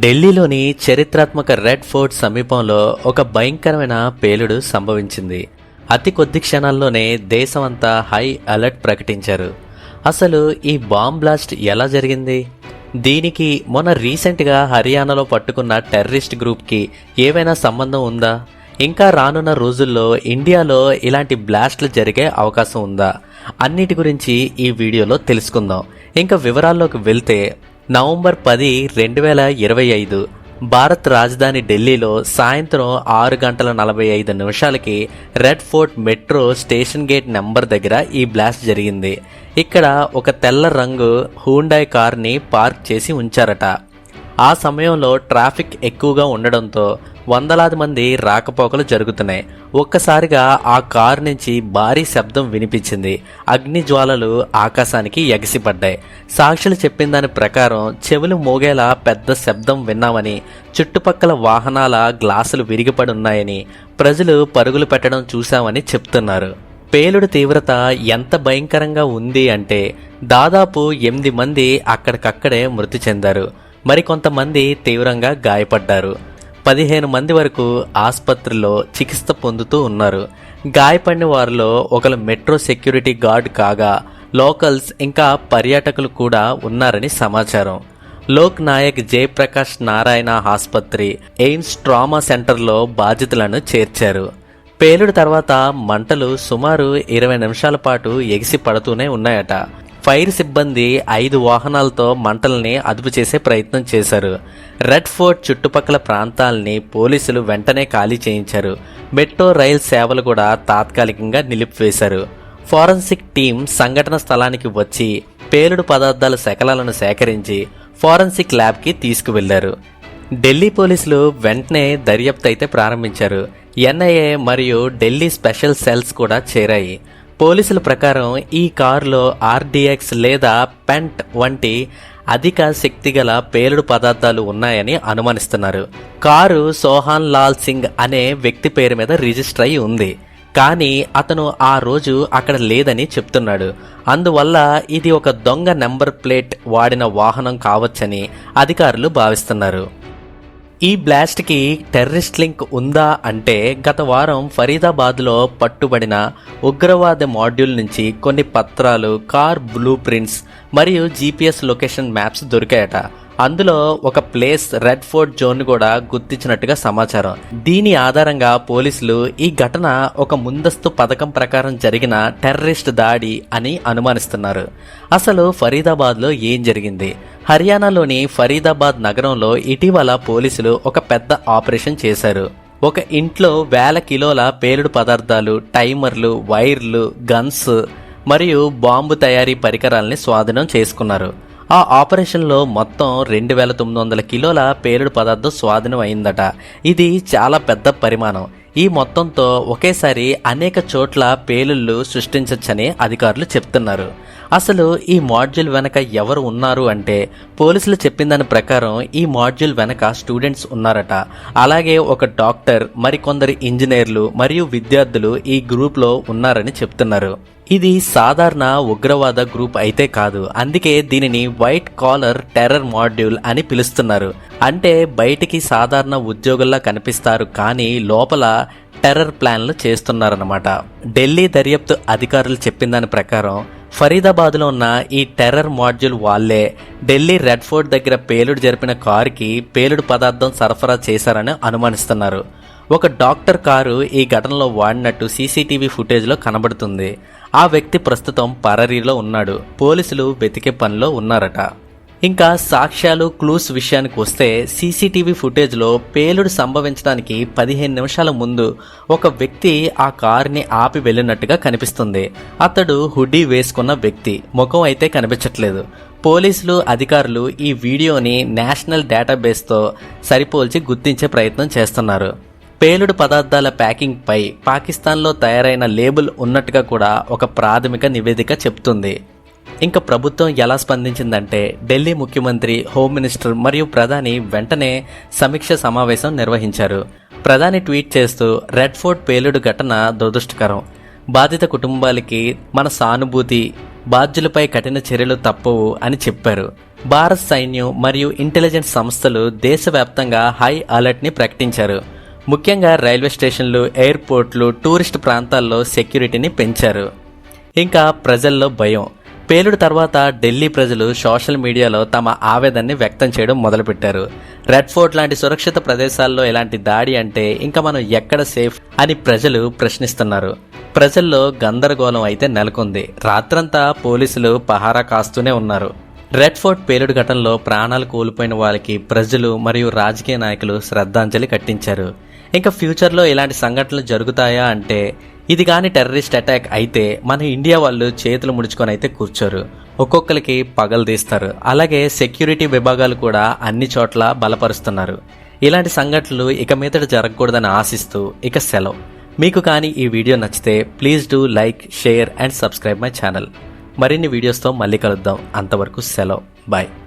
ఢిల్లీలోని చరిత్రాత్మక red fort సమీపంలో ఒక భయంకరమైన పేలుడు సంభవించింది. అతి కొద్ది క్షణాల్లోనే దేశమంతా హై అలర్ట్ ప్రకటించారు. అసలు ఈ బాంబ్ బ్లాస్ట్ ఎలా జరిగింది? దీనికి మొన్న రీసెంట్గా హర్యానాలో పట్టుకున్న టెర్రరిస్ట్ గ్రూప్కి ఏవైనా సంబంధం ఉందా? ఇంకా రానున్న రోజుల్లో ఇండియాలో ఇలాంటి బ్లాస్ట్లు జరిగే అవకాశం ఉందా? అన్నిటి గురించి ఈ వీడియోలో తెలుసుకుందాం. ఇంకా వివరాల్లోకి వెళ్తే నవంబర్ పది రెండు వేల ఇరవై ఐదు. భారత్ రాజధాని ఢిల్లీలో సాయంత్రం ఆరు గంటల నలభై ఐదు నిమిషాలకి Red Fort metro station gate number దగ్గర ఈ బ్లాస్ట్ జరిగింది. ఇక్కడ ఒక తెల్ల రంగు హూండాయ్ కార్ని పార్క్ చేసి ఉంచారట. ఆ సమయంలో ట్రాఫిక్ ఎక్కువగా ఉండడంతో వందలాది మంది రాకపోకలు జరుగుతున్నాయి. ఒక్కసారిగా ఆ కారు నుంచి భారీ శబ్దం వినిపించింది. అగ్ని జ్వాలలు ఆకాశానికి ఎగసిపడ్డాయి. సాక్షులు చెప్పిన దాని ప్రకారం చెవులు మోగేలా పెద్ద శబ్దం విన్నామని చుట్టుపక్కల వాహనాల గ్లాసులు విరిగిపడి ఉన్నాయని ప్రజలు పరుగులు పెట్టడం చూశామని చెప్తున్నారు. పేలుడు తీవ్రత ఎంత భయంకరంగా ఉంది అంటే దాదాపు ఎనిమిది మంది అక్కడికక్కడే మృతి చెందారు. మరికొంతమంది తీవ్రంగా గాయపడ్డారు. పదిహేను మంది వరకు ఆసుపత్రిలో చికిత్స పొందుతూ ఉన్నారు. గాయపడిన వారిలో ఒకరు మెట్రో సెక్యూరిటీ గార్డ్ కాగా లోకల్స్ ఇంకా పర్యాటకులు కూడా ఉన్నారని సమాచారం. లోక్ నాయక్ జయప్రకాష్ నారాయణ ఆసుపత్రి ఎయిమ్స్ ట్రామా సెంటర్లో బాధితులను చేర్చారు. పేలుడు తర్వాత మంటలు సుమారు ఇరవై నిమిషాల పాటు ఎగిసి పడుతూనే ఉన్నాయట. ఫైర్ సిబ్బంది ఐదు వాహనాలతో మంటల్ని అదుపు చేసే ప్రయత్నం చేశారు. రెడ్ ఫోర్ట్ చుట్టుపక్కల ప్రాంతాల్ని పోలీసులు వెంటనే ఖాళీ చేయించారు. మెట్రో రైల్ సేవలు కూడా తాత్కాలికంగా నిలిపివేశారు. ఫోరెన్సిక్ టీం సంఘటన స్థలానికి వచ్చి పేలుడు పదార్థాల శకలాలను సేకరించి ఫోరెన్సిక్ ల్యాబ్కి తీసుకువెళ్ళారు. ఢిల్లీ పోలీసులు వెంటనే దర్యాప్తు అయితే ప్రారంభించారు. ఎన్ఐఏ మరియు ఢిల్లీ స్పెషల్ సెల్స్ కూడా చేరాయి. పోలీసుల ప్రకారం ఈ కారులో ఆర్డిఎక్స్ లేదా పెంట్ వంటి అధిక శక్తిగల పేలుడు పదార్థాలు ఉన్నాయని అనుమానిస్తున్నారు. కారు సోహాన్ లాల్ సింగ్ అనే వ్యక్తి పేరు మీద రిజిస్టర్ అయి ఉంది. కానీ అతను ఆ రోజు అక్కడ లేదని చెప్తున్నాడు. అందువల్ల ఇది ఒక దొంగ నెంబర్ ప్లేట్ వాడిన వాహనం కావచ్చని అధికారులు భావిస్తున్నారు. ఈ బ్లాస్ట్కి టెర్రరిస్ట్ లింక్ ఉందా అంటే గత వారం ఫరీదాబాద్లో పట్టుబడిన ఉగ్రవాద మాడ్యూల్ నుంచి కొన్ని పత్రాలు కార్ బ్లూ ప్రింట్స్ మరియు జీపీఎస్ లొకేషన్ మ్యాప్స్ దొరికాయట. అందులో ఒక ప్లేస్ రెడ్ ఫోర్ట్ జోన్ కూడా గుర్తించినట్టుగా సమాచారం. దీని ఆధారంగా పోలీసులు ఈ ఘటన ఒక ముందస్తు పథకం ప్రకారం జరిగిన టెర్రరిస్ట్ దాడి అని అనుమానిస్తున్నారు. అసలు ఫరీదాబాద్లో ఏం జరిగింది? హర్యానాలోని ఫరీదాబాద్ నగరంలో ఇటీవల పోలీసులు ఒక పెద్ద ఆపరేషన్ చేశారు. ఒక ఇంట్లో వేల కిలోల పేలుడు పదార్థాలు టైమర్లు వైర్లు గన్స్ మరియు బాంబు తయారీ పరికరాల్ని స్వాధీనం చేసుకున్నారు. ఆ ఆపరేషన్లో మొత్తం రెండు వేల తొమ్మిది వందల కిలోల పేలుడు పదార్థం స్వాధీనం అయిందట ఇది చాలా పెద్ద పరిమాణం. ఈ మొత్తంతో ఒకేసారి అనేక చోట్ల పేలుళ్ళు సృష్టించవచ్చని అధికారులు చెప్తున్నారు. అసలు ఈ మాడ్యూల్ వెనక ఎవరు ఉన్నారు అంటే పోలీసులు చెప్పిన దాని ప్రకారం ఈ మాడ్యూల్ వెనక స్టూడెంట్స్ ఉన్నారట. అలాగే ఒక డాక్టర్ మరికొందరు ఇంజనీర్లు మరియు విద్యార్థులు ఈ గ్రూప్లో ఉన్నారని చెప్తున్నారు. ఇది సాధారణ ఉగ్రవాద గ్రూప్ అయితే కాదు. అందుకే దీనిని వైట్ కాలర్ టెర్రర్ మాడ్యూల్ అని పిలుస్తున్నారు. అంటే బయటికి సాధారణ ఉద్యోగుల్లా కనిపిస్తారు కానీ లోపల టెర్రర్ ప్లాన్లు చేస్తున్నారన్నమాట. ఢిల్లీ దర్యాప్తు అధికారులు చెప్పిన దాని ప్రకారం ఫరీదాబాద్లో ఉన్న ఈ టెర్రర్ మాడ్యూల్ వాళ్ళే ఢిల్లీ రెడ్ ఫోర్ట్ దగ్గర పేలుడు జరిపిన కారుకి పేలుడు పదార్థం సరఫరా చేశారని అనుమానిస్తున్నారు. ఒక డాక్టర్ కారు ఈ ఘటనలో వాడినట్టు సీసీటీవీ ఫుటేజ్లో కనబడుతుంది. ఆ వ్యక్తి ప్రస్తుతం పరరీలో ఉన్నాడు. పోలీసులు వెతికే పనిలో ఉన్నారట. ఇంకా సాక్ష్యాలు క్లూస్ విషయానికి వస్తే సీసీటీవీ ఫుటేజ్లో పేలుడు సంభవించడానికి పదిహేను నిమిషాల ముందు ఒక వ్యక్తి ఆ కారుని ఆపి వెళ్ళినట్టుగా కనిపిస్తుంది. అతడు హుడీ వేసుకున్న వ్యక్తి. ముఖం అయితే కనిపించట్లేదు. పోలీసులు అధికారులు ఈ వీడియోని నేషనల్ డేటాబేస్తో సరిపోల్చి గుర్తించే ప్రయత్నం చేస్తున్నారు. పేలుడు పదార్థాల ప్యాకింగ్ పై పాకిస్తాన్లో తయారైన లేబుల్ ఉన్నట్టుగా కూడా ఒక ప్రాథమిక నివేదిక చెప్తుంది. ఇంకా ప్రభుత్వం ఎలా స్పందించిందంటే ఢిల్లీ ముఖ్యమంత్రి హోమ్ మినిస్టర్ మరియు ప్రధాని వెంటనే సమీక్ష సమావేశం నిర్వహించారు. ప్రధాని ట్వీట్ చేస్తూ రెడ్ ఫోర్ట్ పేలుడు ఘటన దురదృష్టకరం. బాధిత కుటుంబాలకి మన సానుభూతి బాధ్యులపై కఠిన చర్యలు తప్పవు అని చెప్పారు. భారత్ సైన్యం మరియు ఇంటెలిజెన్స్ సంస్థలు దేశవ్యాప్తంగా హై అలర్ట్ని ప్రకటించారు. ముఖ్యంగా రైల్వే స్టేషన్లు ఎయిర్పోర్ట్లు టూరిస్ట్ ప్రాంతాల్లో సెక్యూరిటీని పెంచారు. ఇంకా ప్రజల్లో భయం. పేలుడు తర్వాత ఢిల్లీ ప్రజలు సోషల్ మీడియాలో తమ ఆవేదనని వ్యక్తం చేయడం మొదలుపెట్టారు. రెడ్ ఫోర్ట్ లాంటి సురక్షిత ప్రదేశాల్లో ఇలాంటి దాడి అంటే ఇంకా మనం ఎక్కడ సేఫ్ అని ప్రజలు ప్రశ్నిస్తున్నారు. ప్రజల్లో గందరగోళం అయితే నెలకొంది. రాత్రంతా పోలీసులు పహారా కాస్తూనే ఉన్నారు. రెడ్ ఫోర్ట్ పేలుడు ఘటనలో ప్రాణాలు కోల్పోయిన వాళ్ళకి ప్రజలు మరియు రాజకీయ నాయకులు శ్రద్ధాంజలి కట్టించారు ఇంకా ఫ్యూచర్లో ఇలాంటి సంఘటనలు జరుగుతాయా అంటే ఇది కానీ టెర్రరిస్ట్ అటాక్ అయితే మన ఇండియా వాళ్ళు చేతులు ముడుచుకొని అయితే కూర్చోరు. ఒక్కొక్కరికి పగలు తీస్తారు. అలాగే సెక్యూరిటీ విభాగాలు కూడా అన్ని చోట్ల బలపరుస్తున్నారు. ఇలాంటి సంఘటనలు ఇక మీదట జరగకూడదని ఆశిస్తూ ఇక సెలవు. మీకు కానీ ఈ వీడియో నచ్చితే please do like share and subscribe my channel. మరిన్ని వీడియోస్తో మళ్ళీ కలుద్దాం. అంతవరకు సెలవు. బాయ్.